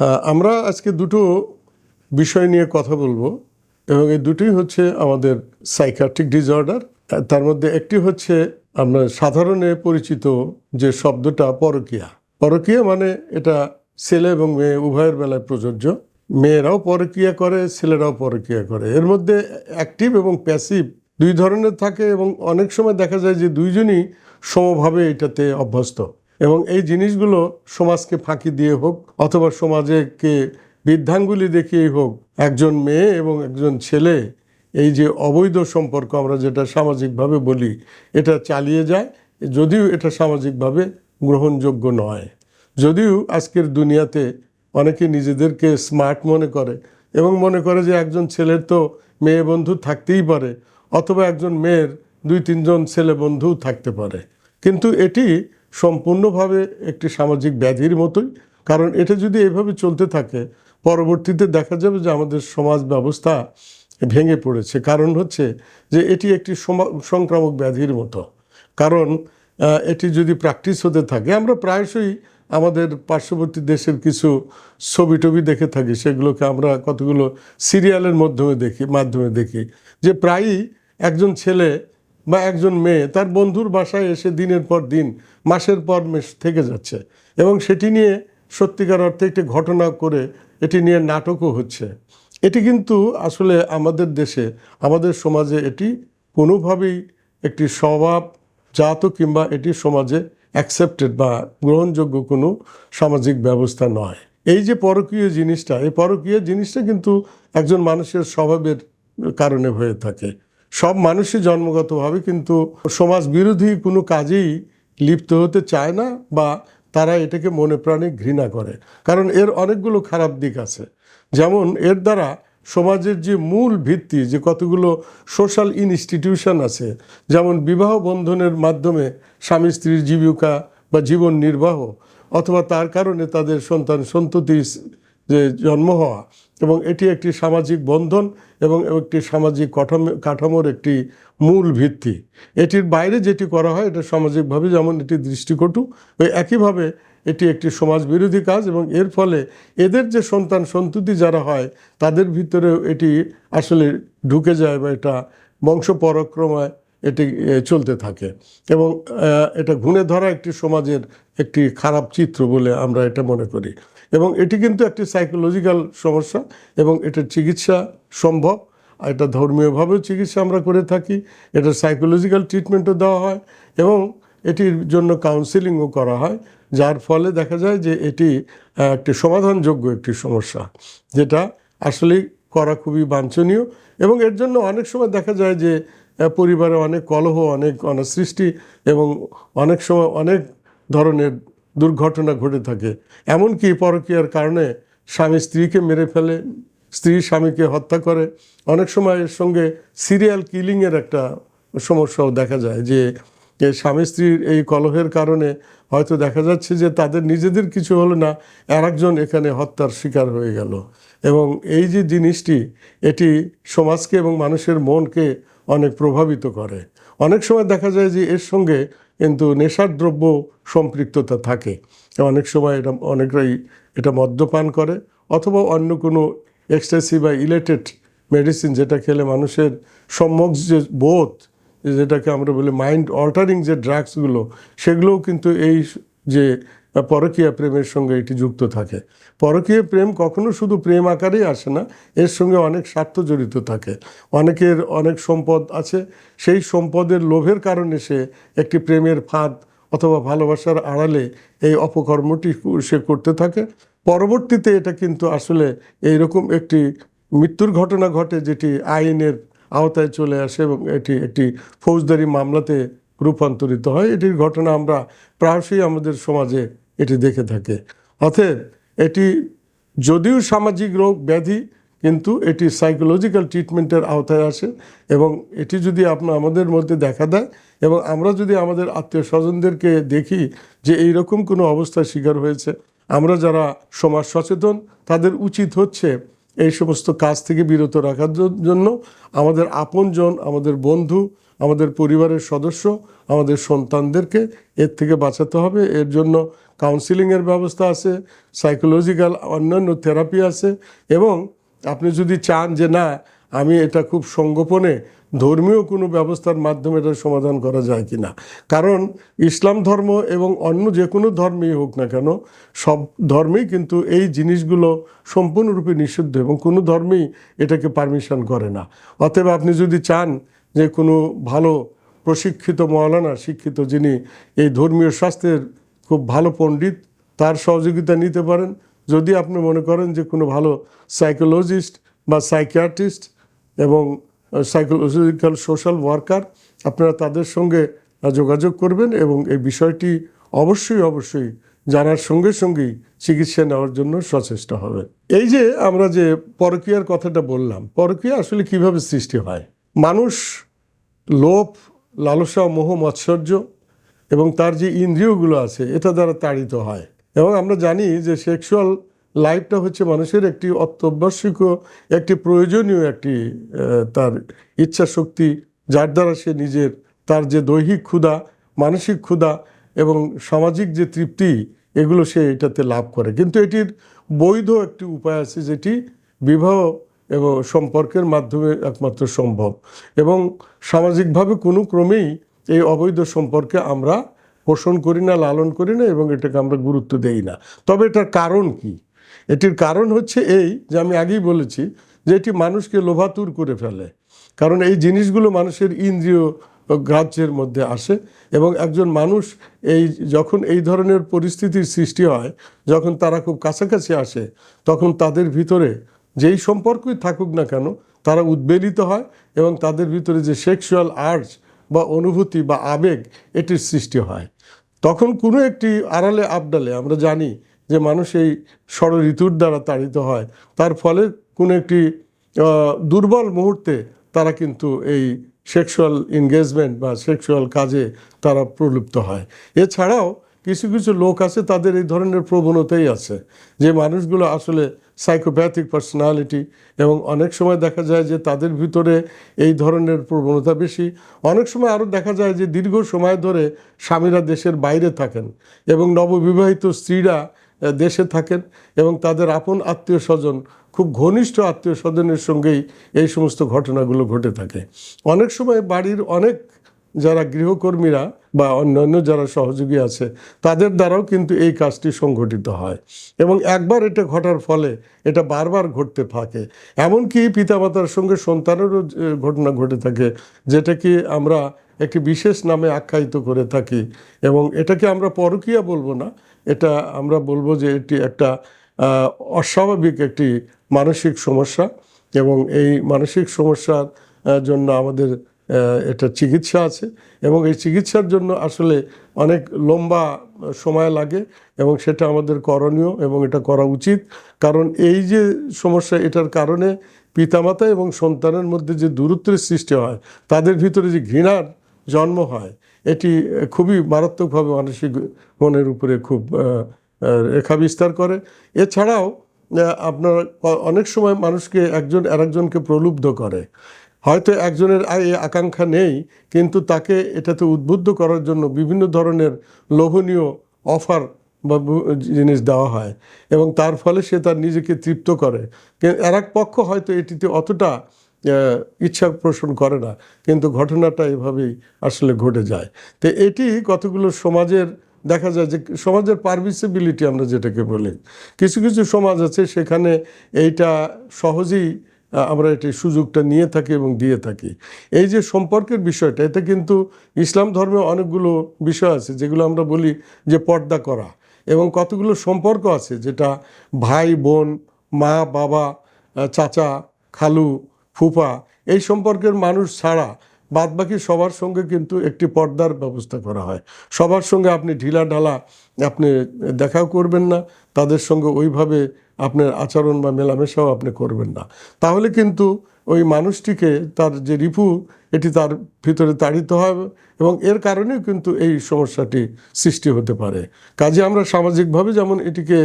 আমরা আজকে দুটো বিষয় নিয়ে কথা বলব এবং এই দুটোই হচ্ছে আমাদের সাইকাট্রিক ডিসঅর্ডার তার মধ্যে একটি হচ্ছে আমরা সাধারণে পরিচিত যে শব্দটা পরকীয়া। পরকীয়া মানে এটা ছেলে এবং মেয়ে উভয়ের বেলায় প্রযোজ্য। মেয়েরাও পরকীয়া করে, ছেলেরাও পরকীয়া করে। এর মধ্যে অ্যাক্টিভ এবং প্যাসিভ দুই ধরনের থাকে এবং অনেক সময় দেখা যায় যে দুইজনই সমভাবে এটাতে অভ্যস্ত। এবং এই জিনিসগুলো সমাজকে ফাঁকি দিয়ে হোক অথবা সমাজকে বৃদ্ধাঙ্গুলি দেখিয়েই হোক, একজন মেয়ে এবং একজন ছেলে, এই যে অবৈধ সম্পর্ক আমরা যেটা সামাজিকভাবে বলি, এটা চালিয়ে যায়, যদিও এটা সামাজিকভাবে গ্রহণযোগ্য নয়। যদিও আজকের দুনিয়াতে অনেকে নিজেদেরকে স্মার্ট মনে করে এবং মনে করে যে একজন ছেলের তো মেয়ে বন্ধু থাকতেই পারে, অথবা একজন মেয়ের দুই তিনজন ছেলে বন্ধুও থাকতে পারে। কিন্তু এটি সম্পূর্ণভাবে একটি সামাজিক ব্যাধির মতোই। কারণ এটা যদি এভাবে চলতে থাকে, পরবর্তীতে দেখা যাবে যে আমাদের সমাজ ব্যবস্থা ভেঙে পড়েছে। কারণ হচ্ছে যে এটি একটি সংক্রামক ব্যাধির মতো। কারণ এটি যদি প্র্যাকটিস হতে থাকে, আমরা প্রায়শই আমাদের পার্শ্ববর্তী দেশের কিছু ছবি টবি দেখে থাকি, সেগুলোকে আমরা কতগুলো সিরিয়ালের মাধ্যমে দেখি মাধ্যমে দেখি। যে প্রায়ই একজন ছেলে বা একজন মেয়ে, তার বন্ধুর বাসায় এসে দিনের পর দিন, মাসের পর মাস থেকে যাচ্ছে। এবং সেটি নিয়ে সত্যিকার অর্থে একটি ঘটনা করে এটি নিয়ে নাটকও হচ্ছে। এটি কিন্তু আসলে আমাদের দেশে, আমাদের সমাজে এটি কোনোভাবেই একটি স্বভাব জাত কিংবা এটি সমাজে অ্যাকসেপ্টেড বা গ্রহণযোগ্য কোনো সামাজিক ব্যবস্থা নয়। এই যে পরকীয় জিনিসটা, এই পরকীয় জিনিসটা কিন্তু একজন মানুষের স্বভাবের কারণে হয়ে থাকে। সব মানুষই জন্মগতভাবে কিন্তু সমাজ বিরোধী কোনো কাজেই লিপ্ত হতে চায় না বা তারা এটাকে মনে প্রাণে ঘৃণা করে। কারণ এর অনেকগুলো খারাপ দিক আছে। যেমন এর দ্বারা সমাজের যে মূল ভিত্তি, যে কতগুলো সোশ্যাল ইনস্টিটিউশন আছে, যেমন বিবাহ বন্ধনের মাধ্যমে স্বামী স্ত্রীর জীবিকা বা জীবন নির্বাহ, অথবা তার কারণে তাদের সন্তান সন্ততি যে জন্ম হওয়া এবং এটি একটি সামাজিক বন্ধন এবং একটি সামাজিক কাঠামো, কাঠামোর একটি মূল ভিত্তি। এটির বাইরে যেটি করা হয়, এটা সামাজিকভাবে যেমন এটি দৃষ্টিকটু, ওই একইভাবে এটি একটি সমাজ বিরোধী কাজ এবং এর ফলে এদের যে সন্তান সন্ততি যারা হয়, তাদের ভিতরেও এটি আসলে ঢুকে যায় বা এটা বংশ পরক্রমায় এটি চলতে থাকে। এবং এটা ঘুণে ধরা একটি সমাজের একটি খারাপ চিত্র বলে আমরা এটা মনে করি। এবং এটি কিন্তু একটি সাইকোলজিক্যাল সমস্যা এবং এটার চিকিৎসা সম্ভব। এটা ধর্মীয়ভাবেও চিকিৎসা আমরা করে থাকি, এটা সাইকোলজিক্যাল ট্রিটমেন্টও দেওয়া হয় এবং এটির জন্য কাউন্সিলিংও করা হয়, যার ফলে দেখা যায় যে এটি একটি সমাধানযোগ্য একটি সমস্যা, যেটা আসলেই করা খুবই বাঞ্ছনীয় এবং এর জন্য অনেক সময় দেখা যায় যে পরিবারে অনেক কলহ, অনেক অনাসৃষ্টি এবং অনেক সময় অনেক ধরনের দুর্ঘটনা ঘটে থাকে। এমনকি পরকীয়ার কারণে স্বামী স্ত্রীকে মেরে ফেলে, স্ত্রী স্বামীকে হত্যা করে। অনেক সময় এর সঙ্গে সিরিয়াল কিলিংয়ের একটা সমস্যাও দেখা যায় যে স্বামী স্ত্রীর এই কলহের কারণে হয়তো দেখা যাচ্ছে যে তাদের নিজেদের কিছু হলো না আর একজন এখানে হত্যার শিকার হয়ে গেল। এবং এই যে জিনিসটি, এটি সমাজকে এবং মানুষের মনকে অনেক প্রভাবিত করে। অনেক সময় দেখা যায় যে এর সঙ্গে কিন্তু নেশার দ্রব্য সম্পৃক্ততা থাকে। অনেক সময় এটা, অনেকরাই এটা মদ্যপান করে, অথবা অন্য কোনো এক্সটেসি বা ইলেটেড মেডিসিন যেটা খেলে মানুষের সম্যক যে বোধ, যেটাকে আমরা বলি মাইন্ড অল্টারিং যে ড্রাগসগুলো সেগুলোও কিন্তু এই যে পরকীয়া প্রেমের সঙ্গে এটি যুক্ত থাকে। পরকীয় প্রেম কখনো শুধু প্রেম আকারেই আসে না, এর সঙ্গে অনেক স্বার্থ জড়িত থাকে। অনেকের অনেক সম্পদ আছে, সেই সম্পদের লোভের কারণে সে একটি প্রেমের ফাঁদ অথবা ভালোবাসার আড়ালে এই অপকর্মটি সে করতে থাকে। পরবর্তীতে এটা কিন্তু আসলে এইরকম একটি মৃত্যুর ঘটনা ঘটে যেটি আইনের আওতায় চলে আসে এবং এটি একটি ফৌজদারি মামলাতে রূপান্তরিত হয়। এটির ঘটনা আমরা প্রায়শই আমাদের সমাজে এটি দেখে থাকে। অতএব এটি যদিও সামাজিক রোগ ব্যাধি, কিন্তু এটি সাইকোলজিক্যাল ট্রিটমেন্টের আওতায় আসে এবং এটি যদি আপনার আমাদের মধ্যে দেখা দেয় এবং আমরা যদি আমাদের আত্মীয় স্বজনদেরকে দেখি যে এই রকম কোনো অবস্থার শিকার হয়েছে, আমরা যারা সমাজ সচেতন, তাদের উচিত হচ্ছে এই সমস্ত কাজ থেকে বিরত রাখার জন্য আমাদের আপনজন, আমাদের বন্ধু, আমাদের পরিবারের সদস্য, আমাদের সন্তানদেরকে এর থেকে বাঁচাতে হবে। এর জন্য কাউন্সিলিংয়ের ব্যবস্থা আছে সাইকোলজিক্যাল অন্যান্য থেরাপি আছে, এবং আপনি যদি চান যে না, আমি এটা খুব সঙ্গোপনে ধর্মীয় কোনো ব্যবস্থার মাধ্যমে এটার সমাধান করা যায় কি না কারণ ইসলাম ধর্ম এবং অন্য যে কোনো ধর্মেই হোক না কেন, সব ধর্মেই কিন্তু এই জিনিসগুলো সম্পূর্ণরূপে নিষিদ্ধ এবং কোনো ধর্মেই এটাকে পারমিশন করে না। অতএব আপনি যদি চান যে কোনো ভালো প্রশিক্ষিত মৌলানা, শিক্ষিত যিনি এই ধর্মীয় শাস্ত্রের খুব ভালো পণ্ডিত, তার সহযোগিতা নিতে পারেন। যদি আপনি মনে করেন যে কোনো ভালো সাইকোলজিস্ট বা সাইকিয়াট্রিস্ট এবং সাইকোলজিক্যাল সোশ্যাল ওয়ার্কার আপনারা তাদের সঙ্গে যোগাযোগ করবেন এবং এই বিষয়টি অবশ্যই অবশ্যই জানার সঙ্গে সঙ্গেই চিকিৎসা নেওয়ার জন্য সচেষ্ট হবে। এই যে আমরা যে পরকীয়ার কথাটা বললাম, পরকীয়া আসলে কীভাবে সৃষ্টি হয়? মানুষ লোভ, লালসা, মোহ, মৎসর্য এবং তার যে ইন্দ্রিয়গুলো আছে, এটা দ্বারা তাড়িত হয়। এবং আমরা জানি যে সেক্সুয়াল লাইফটা হচ্ছে মানুষের একটি অত্যাবশ্যক একটি প্রয়োজনীয় একটি তার ইচ্ছা শক্তি যার দ্বারা সে নিজের, তার যে দৈহিক ক্ষুধা, মানসিক ক্ষুধা এবং সামাজিক যে তৃপ্তি, এগুলো সে এটাতে লাভ করে। কিন্তু এটির বৈধ একটি উপায় আছে যেটি বিবাহ এবং সম্পর্কের মাধ্যমে একমাত্র সম্ভব। এবং সামাজিকভাবে কোনো ক্রমেই এই অবৈধ সম্পর্কে আমরা পোষণ করি না, লালন করি না এবং এটাকে আমরা গুরুত্ব দেই না। তবে এটার কারণ কি? এটির কারণ হচ্ছে এই যে আমি আগেই বলেছি যে এটি মানুষকে লোভাতুর করে ফেলে। কারণ এই জিনিসগুলো মানুষের ইন্দ্রিয় গ্রাহ্যের মধ্যে আসে এবং একজন মানুষ এই যখন এই ধরনের পরিস্থিতির সৃষ্টি হয়, যখন তারা খুব কাছাকাছি আসে, তখন তাদের ভিতরে যেই সম্পর্কই থাকুক না কেন, তারা উদ্বেলিত হয় এবং তাদের ভিতরে যে সেক্সুয়াল আর্টস বা অনুভূতি বা আবেগ এটির সৃষ্টি হয়। তখন কোনো একটি আড়ালে আবডালে আমরা জানি যে মানুষ এই ষড় ঋতুর দ্বারা তাড়িত হয়। তার ফলে কোনো একটি দুর্বল মুহূর্তে তারা কিন্তু এই সেক্সুয়াল এনগেজমেন্ট বা সেক্সুয়াল কাজে তারা প্রলুপ্ত হয়। এছাড়াও কিছু কিছু লোক আছে, তাদের এই ধরনের প্রবণতাই আছে যে মানুষগুলো আসলে সাইকোপ্যাথিক পার্সোনালিটি এবং অনেক সময় দেখা যায় যে তাদের ভিতরে এই ধরনের প্রবণতা বেশি। অনেক সময় আরও দেখা যায় যে দীর্ঘ সময় ধরে স্বামীরা দেশের বাইরে থাকেন এবং নববিবাহিত স্ত্রীরা দেশে থাকেন এবং তাদের আপন আত্মীয় স্বজন, খুব ঘনিষ্ঠ আত্মীয় স্বজনের সঙ্গেই এই সমস্ত ঘটনাগুলো ঘটে থাকে। অনেক সময় বাড়ির অনেক যারা গৃহকর্মীরা বা অন্যান্য যারা সহযোগী আছে, তাদের দ্বারাও কিন্তু এই কাজটি সংঘটিত হয়। এবং একবার এটা ঘটার ফলে এটা বারবার ঘটতে থাকে। এমনকি পিতামাতার সঙ্গে সন্তানেরও ঘটনা ঘটে থাকে, যেটাকে আমরা একটি বিশেষ নামে আখ্যায়িত করে থাকি। এবং এটাকে আমরা পরকীয়া বলব না, এটা আমরা বলব যে এটি একটা অস্বাভাবিক একটি মানসিক সমস্যা। এবং এই মানসিক সমস্যার জন্য আমাদের এটা চিকিৎসা আছে এবং এই চিকিৎসার জন্য আসলে অনেক লম্বা সময় লাগে এবং সেটা আমাদের করণীয় এবং এটা করা উচিত। কারণ এই যে সমস্যা এটার কারণে পিতামাতা এবং সন্তানের মধ্যে যে দূরত্বের সৃষ্টি হয়, তাদের ভিতরে যে ঘৃণার জন্ম হয়, এটি খুবই মারাত্মকভাবে মানসিক মনের উপরে খুব রেখা বিস্তার করে। এছাড়াও আপনার অনেক সময় মানুষকে একজন আরেকজনকে প্রলুব্ধ করে। হয়তো একজনের এই আকাঙ্ক্ষা নেই, কিন্তু তাকে এটাতে উদ্বুদ্ধ করার জন্য বিভিন্ন ধরনের লোভনীয় অফার বা জিনিস দেওয়া হয় এবং তার ফলে সে তার নিজেকে তৃপ্ত করে। আর এক পক্ষ হয়তো এটিতে অতটা ইচ্ছা পোষণ করে না, কিন্তু ঘটনাটা এভাবেই আসলে ঘটে যায়। তো এটি কতগুলো সমাজের, দেখা যায় যে সমাজের পারমিসিবিলিটি আমরা যেটাকে বলি, কিছু কিছু সমাজ আছে সেখানে এইটা সহজেই আমরা এটি সুযোগটা নিয়ে থাকি এবং দিয়ে থাকি। এই যে সম্পর্কের বিষয়টা, এতে কিন্তু ইসলাম ধর্মে অনেকগুলো বিষয় আছে, যেগুলো আমরা বলি যে পর্দা করা এবং কতগুলো সম্পর্ক আছে, যেটা ভাই, বোন, মা, বাবা চাচা, খালু, ফুফা, এই সম্পর্কের মানুষ ছাড়া বাদবাকি সবার সঙ্গে কিন্তু একটি পর্দার ব্যবস্থা করা হয়। সবার সঙ্গে আপনি ঢিলা ঢালা আপনি দেখাও করবেন না তাদের সঙ্গে ওইভাবে আপনার আচরণ বা মেলামেশাও আপনি করবেন না। তাহলে কিন্তু ওই মানুষটিকে তার যে রিপু, এটি তার ভিতরে তাড়িত হবে এবং এর কারণেও কিন্তু এই সমস্যাটি সৃষ্টি হতে পারে। কাজে আমরা সামাজিকভাবে যেমন এটিকে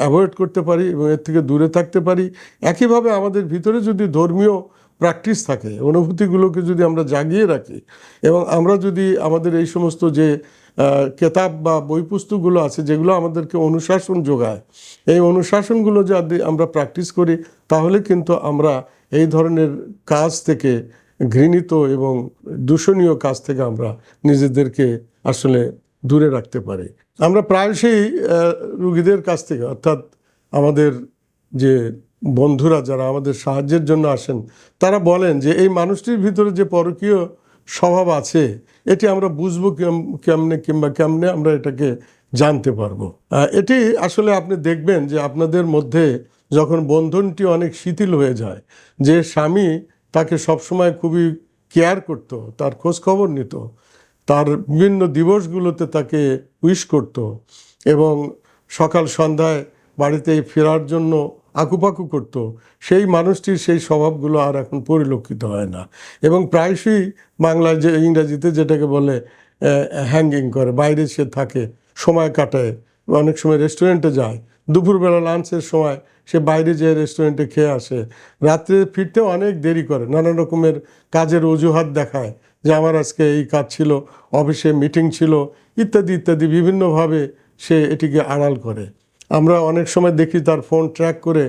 অ্যাভয়েড করতে পারি এবং এর থেকে দূরে থাকতে পারি, একইভাবে আমাদের ভিতরে যদি ধর্মীয় প্র্যাকটিস থাকে, অনুভূতিগুলোকে যদি আমরা জাগিয়ে রাখি এবং আমরা যদি আমাদের এই সমস্ত যে কেতাব বা বই পুস্তকগুলো আছে যেগুলো আমাদেরকে অনুশাসন যোগায়, এই অনুশাসনগুলো যদি আমরা প্র্যাকটিস করি, তাহলে কিন্তু আমরা এই ধরনের কাজ থেকে ঘৃণিত এবং দূষণীয় কাজ থেকে আমরা নিজেদেরকে আসলে দূরে রাখতে পারি। আমরা প্রায়শই রুগীদের কাছ থেকে, অর্থাৎ আমাদের যে বন্ধুরা যারা আমাদের সাহায্যের জন্য আসেন, তারা বলেন যে এই মানুষটির ভিতরে যে পরকীয় স্বভাব আছে, এটি আমরা বুঝব কেম- কেমনে কিংবা কেমনে আমরা এটাকে জানতে পারব। এটি আসলে আপনি দেখবেন যে আপনাদের মধ্যে যখন বন্ধনটি অনেক শিথিল হয়ে যায়, যে স্বামী তাকে সবসময় খুবই কেয়ার করতো, তার খোঁজ খবর নিত, তার বিভিন্ন দিবসগুলোতে তাকে উইশ করত এবং সকাল সন্ধ্যায় বাড়িতে ফেরার জন্য আকুপাকু করত। সেই মানুষটির সেই স্বভাবগুলো আর এখন পরিলক্ষিত হয় না। এবং প্রায়শই বাংলায় যে ইংরাজিতে যেটাকে বলে হ্যাঙ্গিং করে, বাইরে সে থাকে, সময় কাটায়, অনেক সময় রেস্টুরেন্টে যায়। দুপুরবেলা লাঞ্চের সময় সে বাইরে যেয়ে রেস্টুরেন্টে খেয়ে আসে। রাত্রে ফিরতেও অনেক দেরি করে, নানা রকমের কাজের অজুহাত দেখায় যে আমার আজকে এই কাজ ছিল, অফিসে মিটিং ছিল, ইত্যাদি ইত্যাদি, বিভিন্নভাবে সে এটিকে আড়াল করে। আমরা অনেক সময় দেখি তার ফোন ট্র্যাক করে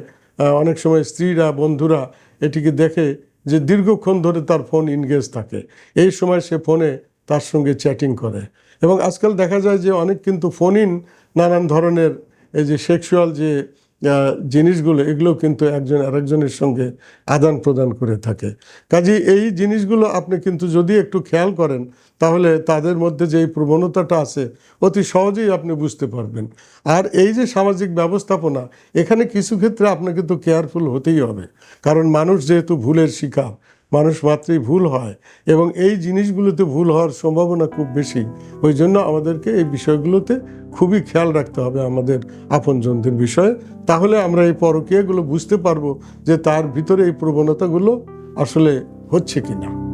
অনেক সময় স্ত্রীরা, বন্ধুরা এটিকে দেখে যে দীর্ঘক্ষণ ধরে তার ফোন ইনগেজ থাকে। এই সময় সে ফোনে তার সঙ্গে চ্যাটিং করে। এবং আজকাল দেখা যায় যে অনেক কিন্তু ফোন ইন নানান ধরনের এই যে সেক্সুয়াল যে জিনিসগুলো, এগুলো কিন্তু একজন আরেকজনের সঙ্গে আদান প্রদান করে থাকে। কাজে এই জিনিসগুলো আপনি কিন্তু যদি একটু খেয়াল করেন, তাহলে তাদের মধ্যে যে এই প্রবণতাটা আছে, অতি সহজেই আপনি বুঝতে পারবেন। আর এই যে সামাজিক ব্যবস্থাপনা, এখানে কিছু ক্ষেত্রে আপনাকে তো কেয়ারফুল হতেই হবে। কারণ মানুষ যেহেতু ভুলের শিকার মানুষ মাত্রই ভুল হয় এবং এই জিনিসগুলোতে ভুল হওয়ার সম্ভাবনা খুব বেশি। ওই জন্য আমাদেরকে এই বিষয়গুলোতে খুবই খেয়াল রাখতে হবে আমাদের আপনজনদের বিষয়ে। তাহলে আমরা এই পরকীয়াগুলো বুঝতে পারব যে তার ভিতরে এই প্রবণতাগুলো আসলে হচ্ছে কিনা।